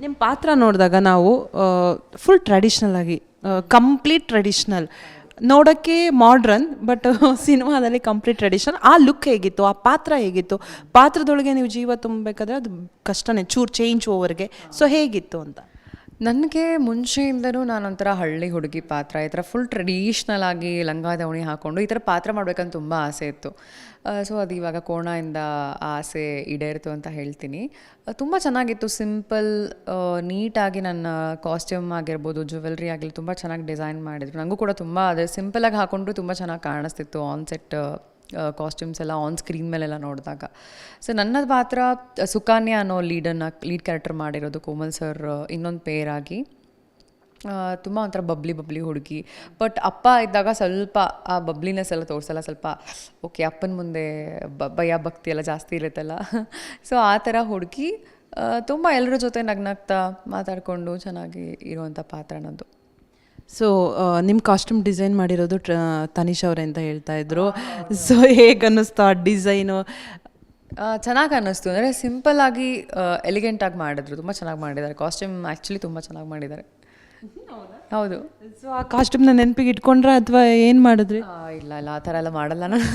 ನಿಮ್ಮ ಪಾತ್ರ ನೋಡಿದಾಗ ನಾವು ಫುಲ್ ಟ್ರೆಡಿಷ್ನಲ್ ಆಗಿ ಕಂಪ್ಲೀಟ್ ಟ್ರೆಡಿಷ್ನಲ್ ನೋಡೋಕ್ಕೆ ಮಾಡ್ರನ್ ಬಟ್ ಸಿನಿಮಾದಲ್ಲಿ ಕಂಪ್ಲೀಟ್ ಟ್ರೆಡಿಷನ್ ಆ ಲುಕ್ ಹೇಗಿತ್ತು? ಆ ಪಾತ್ರ ಹೇಗಿತ್ತು? ಪಾತ್ರದೊಳಗೆ ನೀವು ಜೀವ ತುಂಬಬೇಕಾದ್ರೆ ಅದು ಕಷ್ಟನೇ, ಚೂರು ಚೇಂಜ್ ಓವರ್ಗೆ ಸೊ ಹೇಗಿತ್ತು ಅಂತ? ನನಗೆ ಮುಂಚೆಯಿಂದನೂ ನಾನೊಂಥರ ಹಳ್ಳಿ ಹುಡುಗಿ ಪಾತ್ರ, ಈ ಥರ ಫುಲ್ ಟ್ರೆಡಿಷ್ನಲ್ ಆಗಿ ಲಂಗ ದಾವಣಿ ಹಾಕ್ಕೊಂಡು ಈ ಥರ ಪಾತ್ರ ಮಾಡ್ಬೇಕಂತ ತುಂಬ ಆಸೆ ಇತ್ತು. ಸೊ ಅದು ಇವಾಗ ಕೋಣದಿಂದ ಆಸೆ ಈಡೇರಿತು ಅಂತ ಹೇಳ್ತೀನಿ. ತುಂಬ ಚೆನ್ನಾಗಿತ್ತು ಸಿಂಪಲ್ ನೀಟಾಗಿ ನನ್ನ ಕಾಸ್ಟ್ಯೂಮ್ ಆಗಿರ್ಬೋದು ಜ್ಯುವೆಲ್ರಿ ಆಗಿರ್ಲಿ ತುಂಬ ಚೆನ್ನಾಗಿ ಡಿಸೈನ್ ಮಾಡಿದ್ರು. ನನಗೂ ಕೂಡ ತುಂಬ ಅದೇ ಸಿಂಪಲಾಗಿ ಹಾಕೊಂಡ್ರು ತುಂಬ ಚೆನ್ನಾಗಿ ಕಾಣಿಸ್ತಿತ್ತು ಆನ್ ಸೆಟ್ ಕಾಸ್ಟ್ಯೂಮ್ಸ್ ಎಲ್ಲ ಆನ್ ಸ್ಕ್ರೀನ್ ಮೇಲೆಲ್ಲ ನೋಡಿದಾಗ. ಸೊ ನನ್ನ ಪಾತ್ರ ಸುಕಾನ್ಯ ಅನ್ನೋ ಲೀಡನ್ನು ಲೀಡ್ ಕ್ಯಾರೆಕ್ಟರ್ ಮಾಡಿರೋದು ಕೋಮಲ್ ಸರ್ ಇನ್ನೊಂದು ಪೇರ್ ಆಗಿ. ತುಂಬ ಒಂಥರ ಬಬ್ಲಿ ಬಬ್ಲಿ ಹುಡುಗಿ. ಬಟ್ ಅಪ್ಪ ಇದ್ದಾಗ ಸ್ವಲ್ಪ ಆ ಬಬ್ಲಿನೆಸ್ ಎಲ್ಲ ತೋರಿಸಲ್ಲ, ಸ್ವಲ್ಪ ಓಕೆ ಅಪ್ಪನ ಮುಂದೆ ಬ, ಭಯ, ಭಕ್ತಿ ಎಲ್ಲ ಜಾಸ್ತಿ ಇರುತ್ತಲ್ಲ. ಸೊ ಆ ಥರ ಹುಡುಗಿ ತುಂಬ ಎಲ್ಲರ ಜೊತೆ ನಗ್ನಗ್ತಾ ಮಾತಾಡಿಕೊಂಡು ಚೆನ್ನಾಗಿ ಇರುವಂಥ ಪಾತ್ರ ನಂದು ಸೊ ನಿಮ್ಮ ಕಾಸ್ಟ್ಯೂಮ್ ಡಿಸೈನ್ ಮಾಡಿರೋದು ಟ್ರ ತನಿಷ್ ಅವರೇ ಅಂತ ಹೇಳ್ತಾ ಇದ್ರು. ಸೊ ಹೇಗೆ ಅನ್ನಿಸ್ತಾ ಆ ಡಿಸೈನು ಚೆನ್ನಾಗಿ ಅನ್ನಿಸ್ತು ಅಂದರೆ ಸಿಂಪಲ್ಲಾಗಿ ಎಲಿಗೆಂಟಾಗಿ ಮಾಡಿದ್ರು. ತುಂಬ ಚೆನ್ನಾಗಿ ಮಾಡಿದ್ದಾರೆ. ಕಾಸ್ಟ್ಯೂಮ್ ಆ್ಯಕ್ಚುಲಿ ತುಂಬ ಚೆನ್ನಾಗಿ ಮಾಡಿದ್ದಾರೆ. ಹೌದು. ಸೊ ಆ ಕಾಸ್ಟ್ಯೂಮ್ನ ನೆನಪಿಗೆ ಇಟ್ಕೊಂಡ್ರೆ ಅಥವಾ ಏನು ಮಾಡಿದ್ರಿ? ಇಲ್ಲ ಇಲ್ಲ. ಆ ಥರ ಎಲ್ಲ ಮಾಡಲ್ಲ ನಾನು.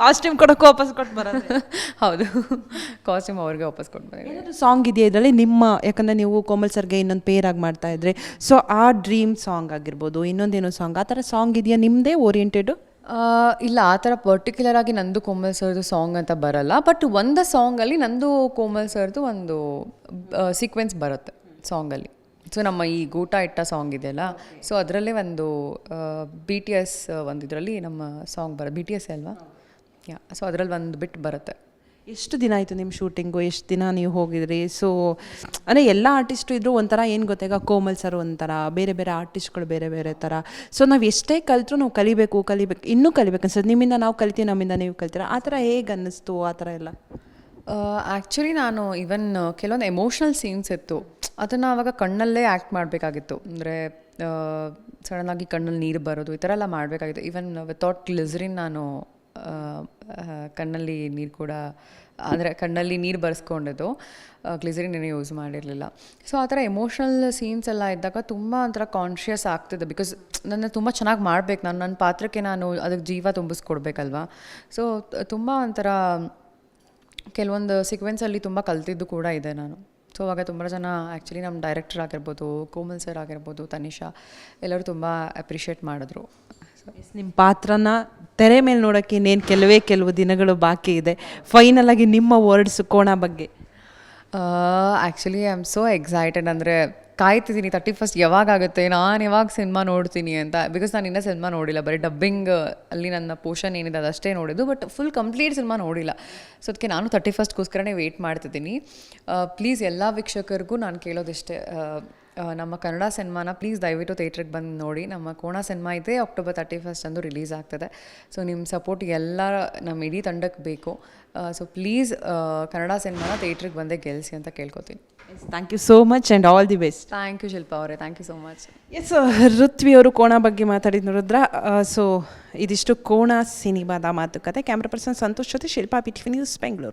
ಕಾಸ್ಟ್ಯೂಮ್ ಕೊಡೋಕೆ ವಾಪಸ್ ಕೊಟ್ಟು ಬರೋದು ಹೌದು. ಕಾಸ್ಟ್ಯೂಮ್ ಅವ್ರಿಗೆ ವಾಪಸ್ ಕೊಟ್ಟು ಬಂದಿದ್ದೀನಿ ಸಾಂಗ್ ಇದೆಯಾ ಇದರಲ್ಲಿ? ನಿಮ್ಮ ಯಾಕಂದರೆ ನೀವು ಕೋಮಲ್ ಸರ್ಗೆ ಇನ್ನೊಂದು ಪೇರ್ ಆಗಿ ಮಾಡ್ತಾ ಇದ್ರೆ. ಸೊ ಆ ಡ್ರೀಮ್ ಸಾಂಗ್ ಆಗಿರ್ಬೋದು ಇನ್ನೊಂದೇನೋ ಸಾಂಗ್ ಆ ಥರ ಸಾಂಗ್ ಇದೆಯಾ ನಿಮ್ಮದೇ ಓರಿಯೆಂಟೆಡು ಇಲ್ಲ ಆ ಥರ ಪರ್ಟಿಕ್ಯುಲರ್ ಆಗಿ ನಂದು ಕೋಮಲ್ ಸರ್ದು ಸಾಂಗ್ ಅಂತ ಬರಲ್ಲ. ಬಟ್ ಒಂದು ಸಾಂಗಲ್ಲಿ ನಂದು ಕೋಮಲ್ ಸರ್ದು ಒಂದು ಸೀಕ್ವೆನ್ಸ್ ಬರುತ್ತೆ ಸಾಂಗಲ್ಲಿ ಸೊ ನಮ್ಮ ಈ ಗೂಟ ಇಟ್ಟ ಸಾಂಗ್ ಇದೆಯಲ್ಲ ಸೊ ಅದರಲ್ಲೇ ಒಂದು ಬಿ ಟಿ ಎಸ್ ಒಂದು ಇದರಲ್ಲಿ ನಮ್ಮ ಸಾಂಗ್ ಬರ ಬಿ ಟಿ ಎಸ್ ಅಲ್ವಾ? ಯಾ ಸೊ ಅದರಲ್ಲಿ ಒಂದು ಬಿಟ್ ಬರುತ್ತೆ. ಎಷ್ಟು ದಿನ ಆಯಿತು ನಿಮ್ಮ ಶೂಟಿಂಗು ಎಷ್ಟು ದಿನ ನೀವು ಹೋಗಿದ್ರಿ? ಸೊ ಅಂದರೆ ಎಲ್ಲ ಆರ್ಟಿಸ್ಟು ಇದ್ದರೂ ಒಂಥರ ಏನು ಗೊತ್ತಾಗ ಕೋಮಲ್ ಸರ್ ಒಂಥರ, ಬೇರೆ ಬೇರೆ ಆರ್ಟಿಸ್ಟ್ಗಳು ಬೇರೆ ಬೇರೆ ಥರ ಸೊ ನಾವು ಎಷ್ಟೇ ಕಲಿತ್ರೂ ನಾವು ಕಲಿಬೇಕು ಕಲಿಬೇಕು, ಇನ್ನೂ ಕಲಿಬೇಕು ಅನ್ಸುತ್ತೆ. ನಿಮ್ಮಿಂದ ನಾವು ಕಲಿತೀವಿ, ನಮ್ಮಿಂದ ನೀವು ಕಲಿತೀರ? ಆ ಥರ ಹೇಗೆ ಅನ್ನಿಸ್ತು ಆ ಥರ ಎಲ್ಲ? ಆ್ಯಕ್ಚುಲಿ ನಾನು ಇವನ್ ಕೆಲವೊಂದು ಎಮೋಷ್ನಲ್ ಸೀನ್ಸ್ ಇತ್ತು. ಅದನ್ನು ಆವಾಗ ಕಣ್ಣಲ್ಲೇ ಆ್ಯಕ್ಟ್ ಮಾಡಬೇಕಾಗಿತ್ತು. ಅಂದರೆ ಸಡನ್ನಾಗಿ ಕಣ್ಣಲ್ಲಿ ನೀರು ಬರೋದು, ಈ ಥರ ಎಲ್ಲ ಮಾಡಬೇಕಾಗಿತ್ತು. ಈವನ್ ವಿತೌಟ್ ಗ್ಲಿಸರಿನ್ ನಾನು ಕಣ್ಣಲ್ಲಿ ನೀರು ಕೂಡ, ಅಂದರೆ ಕಣ್ಣಲ್ಲಿ ನೀರು ಬರೆಸ್ಕೊಂಡಿದ್ದು. ಗ್ಲಿಸರಿನ್ ಏನೂ ಯೂಸ್ ಮಾಡಿರಲಿಲ್ಲ. ಸೊ ಆ ಥರ ಎಮೋಷ್ನಲ್ ಸೀನ್ಸ್ ಎಲ್ಲ ಇದ್ದಾಗ ತುಂಬ ಒಂಥರ ಕಾನ್ಷಿಯಸ್ ಆಗ್ತಿದೆ ಬಿಕಾಸ್ ನನ್ನ ತುಂಬ ಚೆನ್ನಾಗಿ ಮಾಡಬೇಕು. ನಾನು ನನ್ನ ಪಾತ್ರಕ್ಕೆ ನಾನು ಅದಕ್ಕೆ ಜೀವ ತುಂಬಿಸ್ಕೊಡ್ಬೇಕಲ್ವಾ? ಸೊ ತುಂಬ ಒಂಥರ ಕೆಲವೊಂದು ಸೀಕ್ವೆನ್ಸಲ್ಲಿ ತುಂಬ ಕಲ್ತಿದ್ದು ಕೂಡ ಇದೆ ನಾನು. ಸೊ ಆಗ ತುಂಬ ಜನ ಆ್ಯಕ್ಚುಲಿ ನಮ್ಮ ಡೈರೆಕ್ಟರ್ ಆಗಿರ್ಬೋದು, ಕೋಮಲ್ ಸರ್ ಆಗಿರ್ಬೋದು, ತನಿಷಾ ಎಲ್ಲರೂ ತುಂಬ ಅಪ್ರಿಷಿಯೇಟ್ ಮಾಡಿದ್ರು. ನಿಮ್ಮ ಪಾತ್ರನ ತೆರೆ ಮೇಲೆ ನೋಡೋಕ್ಕೆ ಇನ್ನೇನು ಕೆಲವೇ ಕೆಲವು ದಿನಗಳು ಬಾಕಿ ಇದೆ. ಫೈನಲ್ ಆಗಿ ನಿಮ್ಮ ವರ್ಡ್ಸ್ ಕೋಣ ಬಗ್ಗೆ. Actually I am so excited ಅಂದರೆ ಕಾಯ್ತಿದ್ದೀನಿ ತರ್ಟಿ ಫಸ್ಟ್ ಯಾವಾಗ ಆಗುತ್ತೆ, ನಾನು ಯಾವಾಗ ಸಿನಿಮಾ ನೋಡ್ತೀನಿ ಅಂತ. ಬಿಕಾಸ್ ನಾನು ಇನ್ನೂ ಸಿನಿಮಾ ನೋಡಿಲ್ಲ. ಬರೀ ಡಬ್ಬಿಂಗ್ ಅಲ್ಲಿ ನನ್ನ ಪೋರ್ಷನ್ ಏನಿದೆ ಅದಷ್ಟೇ ನೋಡಿದ್ದು. ಬಟ್ ಫುಲ್ ಕಂಪ್ಲೀಟ್ ಸಿನಿಮಾ ನೋಡಿಲ್ಲ. ಸೊ ಅದಕ್ಕೆ ನಾನು ತರ್ಟಿ ಫಸ್ಟ್ಗೋಸ್ಕರನೇ ವೆಯ್ಟ್ ಮಾಡ್ತಿದ್ದೀನಿ. ಪ್ಲೀಸ್ ಎಲ್ಲ ವೀಕ್ಷಕರಿಗೂ ನಾನು ಕೇಳೋದಿಷ್ಟೇ. ನಮ್ಮ ಕನ್ನಡ ಸಿನಿಮಾನ ಪ್ಲೀಸ್ ದಯವಿಟ್ಟು ಥಿಯೇಟ್ರಿಗೆ ಬಂದು ನೋಡಿ. ನಮ್ಮ ಕೋಣ ಸಿನಿಮಾ ಇದೆ ಅಕ್ಟೋಬರ್ ತರ್ಟಿ ಫಸ್ಟ್ ಅಂದು ರಿಲೀಸ್ ಆಗ್ತದೆ. ಸೊ ನಿಮ್ಮ ಸಪೋರ್ಟ್ ಎಲ್ಲ ನಮ್ಮ ಇಡೀ ತಂಡಕ್ಕೆ ಬೇಕು. ಸೊ ಪ್ಲೀಸ್ ಕನ್ನಡ ಸಿನಿಮಾನ ಥಿಯೇಟ್ರಿಗೆ ಬಂದೇ ಗೆಲ್ಸಿ ಅಂತ ಕೇಳ್ಕೊತೀನಿ. Thank you so much and all the best thank you Shilpa ಅವರೇ. Thank you so much yes Rithvi ಅವರು ಕೋಣ ಬಗ್ಗೆ ಮಾತಾಡಿದ ರುದ್ರ ಸೊ ಇದಿಷ್ಟು ಕೋಣ ಸಿನಿಮಾದ ಮಾತುಕತೆ. ಕ್ಯಾಮ್ರಾ ಪರ್ಸನ್ ಸಂತೋಷ್ ಜೊತೆ ಶಿಲ್ಪಾ ಪಿ ನ್ಯೂಸ್ ಬೆಂಗಳೂರು